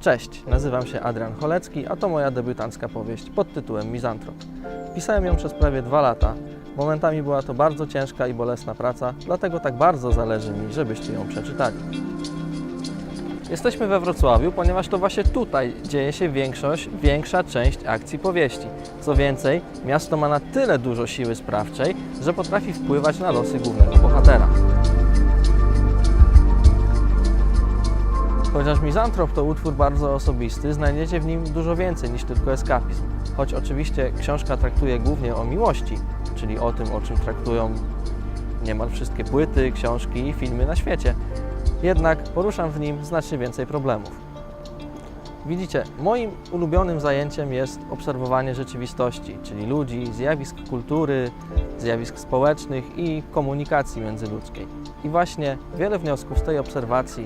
Cześć, nazywam się Adrian Cholecki, a to moja debiutancka powieść pod tytułem Mizantrop. Pisałem ją przez prawie dwa lata. Momentami była to bardzo ciężka i bolesna praca, dlatego tak bardzo zależy mi, żebyście ją przeczytali. Jesteśmy we Wrocławiu, ponieważ to właśnie tutaj dzieje się większość, większa część akcji powieści. Co więcej, miasto ma na tyle dużo siły sprawczej, że potrafi wpływać na losy głównego bohatera. Chociaż Mizantrop to utwór bardzo osobisty, znajdziecie w nim dużo więcej niż tylko eskapizm. Choć oczywiście książka traktuje głównie o miłości, czyli o tym, o czym traktują niemal wszystkie płyty, książki i filmy na świecie. Jednak poruszam w nim znacznie więcej problemów. Widzicie, moim ulubionym zajęciem jest obserwowanie rzeczywistości, czyli ludzi, zjawisk kultury, zjawisk społecznych i komunikacji międzyludzkiej. I właśnie wiele wniosków z tej obserwacji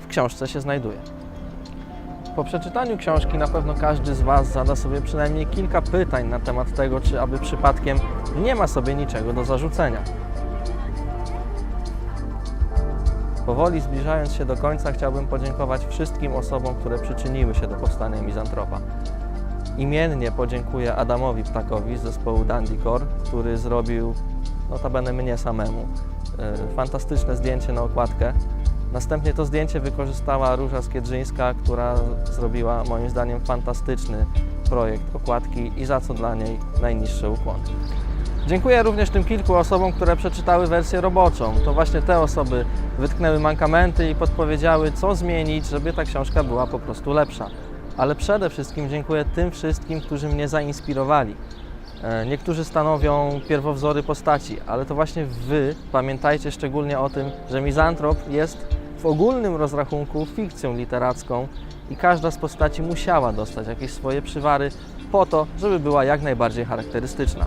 w książce się znajduje. Po przeczytaniu książki na pewno każdy z Was zada sobie przynajmniej kilka pytań na temat tego, czy aby przypadkiem nie ma sobie niczego do zarzucenia. Powoli zbliżając się do końca, chciałbym podziękować wszystkim osobom, które przyczyniły się do powstania Mizantropa. Imiennie podziękuję Adamowi Ptakowi z zespołu Dandikor, który zrobił, notabene mnie samemu, e, fantastyczne zdjęcie na okładkę. Następnie to zdjęcie wykorzystała Róża Skiedrzyńska, która zrobiła moim zdaniem fantastyczny projekt okładki i za co dla niej najniższe ukłony. Dziękuję również tym kilku osobom, które przeczytały wersję roboczą. To właśnie te osoby wytknęły mankamenty i podpowiedziały, co zmienić, żeby ta książka była po prostu lepsza. Ale przede wszystkim dziękuję tym wszystkim, którzy mnie zainspirowali. E, Niektórzy stanowią pierwowzory postaci, ale to właśnie Wy pamiętajcie szczególnie o tym, że Mizantrop jest w ogólnym rozrachunku fikcją literacką i każda z postaci musiała dostać jakieś swoje przywary po to, żeby była jak najbardziej charakterystyczna.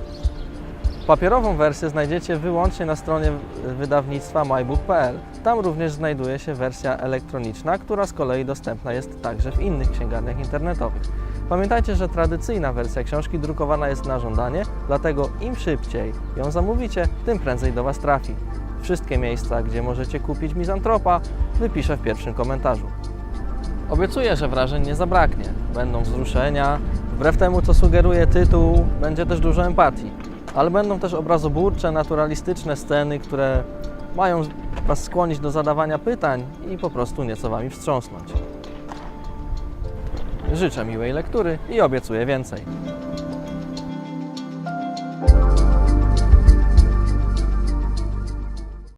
Papierową wersję znajdziecie wyłącznie na stronie wydawnictwa mybook.pl. Tam również znajduje się wersja elektroniczna, która z kolei dostępna jest także w innych księgarniach internetowych. Pamiętajcie, że tradycyjna wersja książki drukowana jest na żądanie, dlatego im szybciej ją zamówicie, tym prędzej do Was trafi. Wszystkie miejsca, gdzie możecie kupić Mizantropa, wypiszę w pierwszym komentarzu. Obiecuję, że wrażeń nie zabraknie. Będą wzruszenia, wbrew temu, co sugeruje tytuł, będzie też dużo empatii. Ale będą też obrazoburcze, naturalistyczne sceny, które mają Was skłonić do zadawania pytań i po prostu nieco Wami wstrząsnąć. Życzę miłej lektury i obiecuję więcej.